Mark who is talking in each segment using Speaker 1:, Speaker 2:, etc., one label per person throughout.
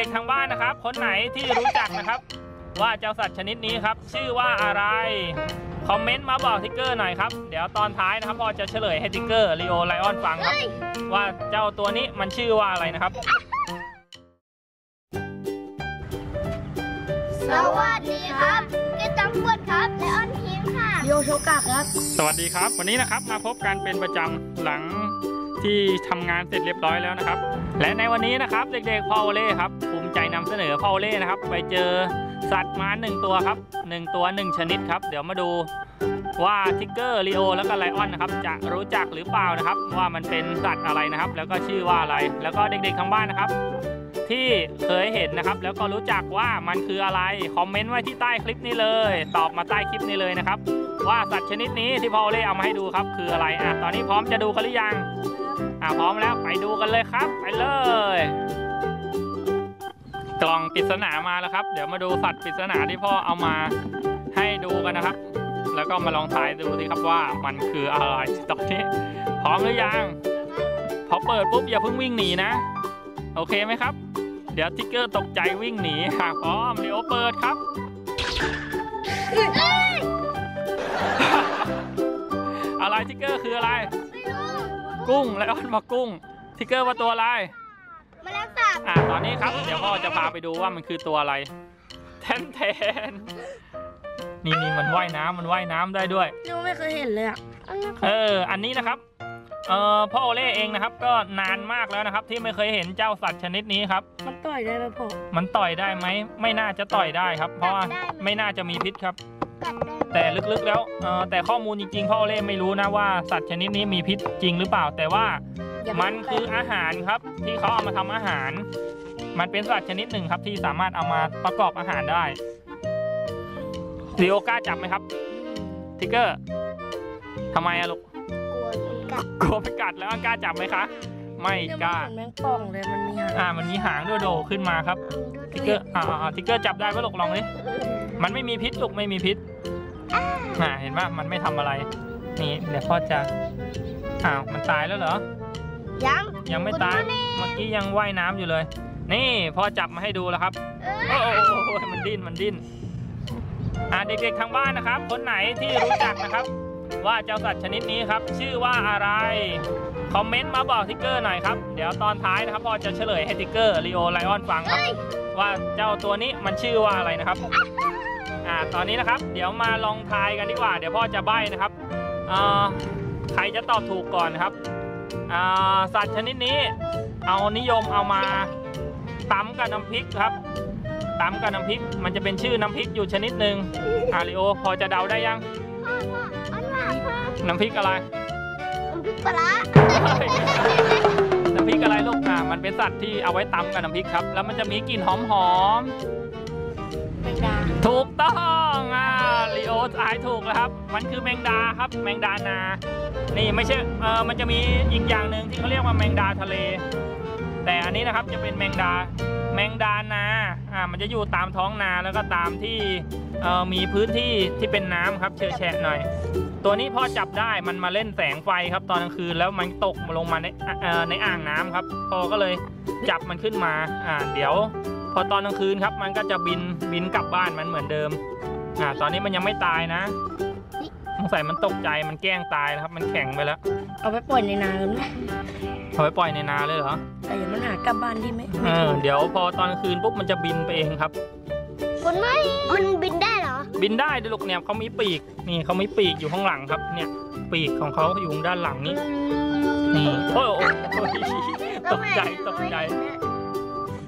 Speaker 1: ด็กๆทางบ้านนะครับ คนไหนที่รู้จักนะครับ ว่าเจ้าสัตว์ชนิดนี้ครับ ชื่อว่าอะไร คอมเมนต์มาบอกทิกเกอร์หน่อยครับ เดี๋ยวตอนท้ายนะครับพอจะเฉลยให้ทิกเกอร์ลีโอไลออนฟังครับ ว่าเจ้าตัวนี้มันชื่อว่าอะไรนะครับ
Speaker 2: สวัสดีครับเกตจังปวดครับและออนทีมค่ะ โยโชกะครับ
Speaker 1: สวัสดีครับ วันนี้นะครับมาพบกันเป็นประจำหลัง ที่ทำงานเสร็จเรียบร้อยแล้วนะครับ และในวันนี้นะครับเด็กๆพ่อโอเล่ครับภูมิใจนำเสนอพ่อโอเล่นะครับ ไปเจอสัตว์มาหนึ่งตัวครับหนึ่งตัวหนึ่งชนิดครับ เดี๋ยวมาดูว่าทิกเกอร์ลีโอแล้วก็ไลออนนะครับจะรู้จักหรือเปล่านะครับ ว่ามันเป็นสัตว์อะไรนะครับ แล้วก็ชื่อว่าอะไร แล้วก็เด็กๆทางบ้านนะครับ ที่เคยเห็นนะครับ แล้วก็รู้จักว่ามันคืออะไรคอมเมนต์ไว้ที่ใต้คลิปนี้เลย ตอบมาใต้คลิปนี้เลยนะครับ ว่าสัตว์ชนิดนี้ที่พ่อโอเล่เอามาให้ดูครับ คืออะไรอะตอนนี้พร้อมจะดูกันหรือยัง อะพร้อมแล้วไปดูกันเลยครับ ไปเลย กล่องปริศนามาแล้วครับ เดี๋ยวมาดูสัตว์ปริศนาที่พ่อเอามาให้ดูกันนะครับ แล้วก็มาลองทายดูสิครับว่ามันคืออะไรตอนนี้พร้อมหรือยังพอเปิดปุ๊บอย่าเพิ่งวิ่งหนีนะ โอเคไหมครับ เดี๋ยวทิกเกอร์ตกใจวิ่งหนีหากพร้อมเดี๋ยวเปิดครับอะไรทิกเกอร์คืออะไร
Speaker 2: ไม่รู้
Speaker 1: กุ้ง แล้วมันมากุ้งทิกเกอร์ว่าตัวอะไร
Speaker 2: แมลงสาบ
Speaker 1: อ่าตอนนี้ครับ เดี๋ยวพ่อจะพาไปดูว่ามันคือตัวอะไร แทนแทนนี่นี่มันว่ายน้ำมันว่ายน้ำได้ด้วย
Speaker 3: นี่ไม่เคยเห็นเลยอะ
Speaker 1: เออ อันนี้นะครับ เอ่อพ่อโอเล่เองนะครับ ก็นานมากแล้วนะครับ ที่ไม่เคยเห็นเจ้าสัตว์ชนิดนี้ครับ
Speaker 3: มันต่อยได้ไหมพ่อ
Speaker 1: มันต่อยได้ไหม ไม่น่าจะต่อยได้ครับ เพราะว่าไม่น่าจะมีพิษครับ
Speaker 2: กัดได้
Speaker 1: แต่ลึกๆแล้วเอ่อแต่ข้อมูลจริงๆพ่อโอเล่ไม่รู้นะว่าสัตว์ชนิดนี้มีพิษจริงหรือเปล่า แต่ว่า
Speaker 3: อย่า
Speaker 1: มันคืออาหารครับ ที่เขาเอามาทำอาหาร มันเป็นสัตว์ชนิดหนึ่งครับที่สามารถเอามาประกอบอาหารได้ลีโอกล้าจับไหมครับทิกเกอร์ทำไมอะลูก
Speaker 2: กลัวมันกัด
Speaker 1: กลัวไปกัดแล้วกล้าจับไหมคะ ไม่
Speaker 3: เนี่ย
Speaker 1: กล้า
Speaker 3: มันเหมือนแมงป่องเลยมันมีหาง
Speaker 1: อ่ามันมีหางด้วยโดขึ้นมาครับทิกเกอร์อ่าอ่าอ่าทิกเกอร์จับได้ปะลูกลองดิ มันไม่มีพิษลูกไม่มีพิษอ่าเห็นปะมันไม่ทำอะไร นี่เดี๋ยวพ่อจะอ้าวมันตายแล้วเหรอ
Speaker 2: ยัง
Speaker 1: ยังไม่ตาย เมื่อกี้ยังว่ายน้ำอยู่เลย นี่พ่อจับมาให้ดูแล้วครับ
Speaker 2: เออ
Speaker 1: โอ้โหมันดิ้นมันดิ้น อ่าเด็กๆทางบ้านนะครับ คนไหนที่รู้จักนะครับ ว่าเจ้าสัตว์ชนิดนี้ครับ ชื่อว่าอะไร คอมเมนต์มาบอกทิกเกอร์หน่อยครับ เดี๋ยวตอนท้ายนะครับพ่อจะเฉลยให้ทิกเกอร์ลีโอไลออนฟังครับ
Speaker 2: เฮ้ย
Speaker 1: ว่าเจ้าตัวนี้มันชื่อว่าอะไรนะครับ อ่าตอนนี้นะครับ เดี๋ยวมาลองทายกันดีกว่า เดี๋ยวพ่อจะใบ้นะครับเอ่อใครจะตอบถูกก่อนครับอ่าสัตว์ชนิดนี้ เอานิยมเอามาตำกับน้ำพริกครับตำกับน้ำพริก มันจะเป็นชื่อน้ำพริกอยู่ชนิดหนึ่งอาริโอพอจะเดาได้ยัง
Speaker 2: พ่อพ่ออันหวานพ่อ
Speaker 1: น้ำพริกอะไร
Speaker 2: มันพริกปลาร้า
Speaker 1: น้ำพริกอะไรลูกอ่ามันเป็นสัตว์ที่เอาไว้ตำกับน้ำพริกครับ แล้วมันจะมีกลิ่นหอมๆ
Speaker 3: แมงดา
Speaker 1: ถูกต้องอ่าลีโอทายถูกแล้วครับ มันคือแมงดาครับ แมงดานา นี่ไม่ใช่เออมันจะมีอีกอย่างหนึ่งที่เขาเรียกว่าแมงดาทะเล แต่อันนี้นะครับจะเป็นแมงดาแมงดานาอ่ามันจะอยู่ตามท้องนาแล้วก็ตามที่เออมีพื้นที่ที่เป็นน้ำครับเชือแฉะหน่อย ตัวนี้พอจับได้มันมาเล่นแสงไฟครับ ตอนกลางคืนแล้วมันตกลงมาในเออในอ่างน้ำครับพอก็เลยจับมันขึ้นมาอ่าเดี๋ยว อตอนกลางคืนครับ มันก็จะบินบินกลับบ้านมันเหมือนเดิมอ่าตอนนี้มันยังไม่ตายนะสงสัยมันตกใจมันแกล้งตายนะครับ มันแข็งไปแล้ว
Speaker 3: เอาไปปล่อยในนากันไหม
Speaker 1: เอาไปปล่อยในนาเลยเหรอ
Speaker 3: แต่เดี๋ยวมันหากลับบ้านที่ไม่
Speaker 1: เอ
Speaker 3: ไม่
Speaker 1: อ
Speaker 3: ถูก
Speaker 1: เดี๋ยวพอตอนกลางคืนปุ๊บมันจะบินไปเองครับ
Speaker 2: มันไม่มันบินได้เหรอ
Speaker 1: บินได้ด้วยลูกเนี่ยเขามีปีก นี่เขามีปีกอยู่ข้างหลังครับ เนี่ย ปีกของเขาอยู่ด้านหลังนี้นี่โอ้โหตกใจตกใจ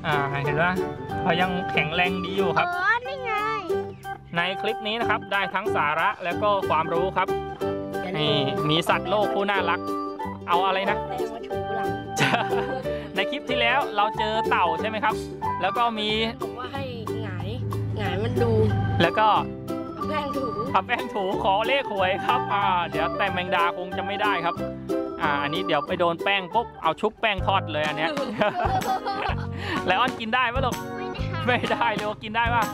Speaker 1: อ่าเห็นปะเขายังแข็งแรงดีอยู่ครับ
Speaker 2: อ๋อนี่ไง
Speaker 1: ในคลิปนี้นะครับได้ทั้งสาระแล้วก็ความรู้ครับ นี่มีสัตว์โลกผู้น่ารัก เอาอะไรนะ
Speaker 3: แป้งมาถูหลัง
Speaker 1: ในคลิปที่แล้วเราเจอเต่าใช่ไหมครับ แล้วก็มี
Speaker 3: ผมว่าให้หงายหงายมันดู
Speaker 1: แล้วก็
Speaker 3: เอาแป้งถู
Speaker 1: ทำแป้งถูขอเลขหวยครับอ่าเดี๋ยวแต่แมงดาคงจะไม่ได้ครับอ่าอันนี้เดี๋ยวไปโดนแป้งปุ๊บเอาชุบแป้งทอดเลยอันเนี้ย แล้วอ้อนกินได้ปะลูก
Speaker 2: ไม่ได้
Speaker 1: ไม่ได้เลยกินได้ปะ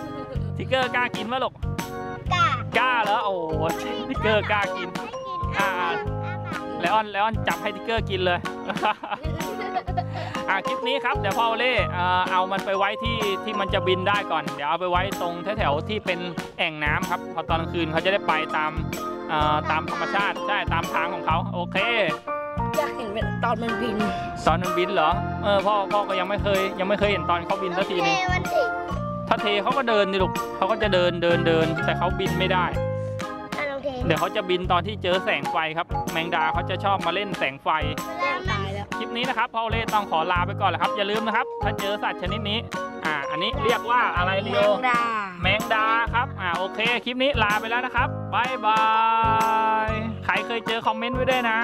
Speaker 1: ทิกเกอร์กล้ากินปะลูก
Speaker 2: กล้าก
Speaker 1: ล้าเหรอโอ้โหทิกเกอร์กล้ากินอ่าแล้วอ้อนแล้วอ้อนจับให้ทิกเกอร์กินเลยอะอ่าคลิปนี้ครับเดี๋ยวพ่อโอเล่เอ่อเอามันไปไว้ที่ที่มันจะบินได้ก่อน เดี๋ยวเอาไปไว้ตรงแถวๆที่เป็นแอ่งน้ำครับ พอตอนกลางคืนเขาจะได้ไปตามเอ่อตามธรรมชาติใช่ตามทางของเขาโอเค
Speaker 3: ตอนมันบิน
Speaker 1: ตอนมันบินเหรอ เออพ่อพ่อก็ยังไม่เคย ยังไม่เคยเห็นตอนเขาบินสักทีนึง
Speaker 2: เทมันสิ
Speaker 1: ถ้าเทเขาก็เดินนี่ลูกเขาก็จะเดินเดินเดิน แต่เขาบินไม่ได้
Speaker 2: อะลองเท
Speaker 1: เดี๋ยวเขาจะบินตอนที่เจอแสงไฟครับ แมงดาเขาจะชอบมาเล่นแสงไฟ
Speaker 2: เวลามัน
Speaker 3: ตายแล้ว
Speaker 1: คลิปนี้นะครับพ่อโอเล่ต้องขอลาไปก่อนแหละครับ อย่าลืมนะครับ ถ้าเจอสัตว์ชนิดนี้ อ่า อันนี้เรียกว่าอะไร
Speaker 3: แม
Speaker 1: เลียว
Speaker 3: งดา
Speaker 1: แมงดาครับ อ่า โอเค คลิปนี้ลาไปแล้วนะครับบายบาย ใครเคยเจอคอมเมนต์ไว้ด้วยนะ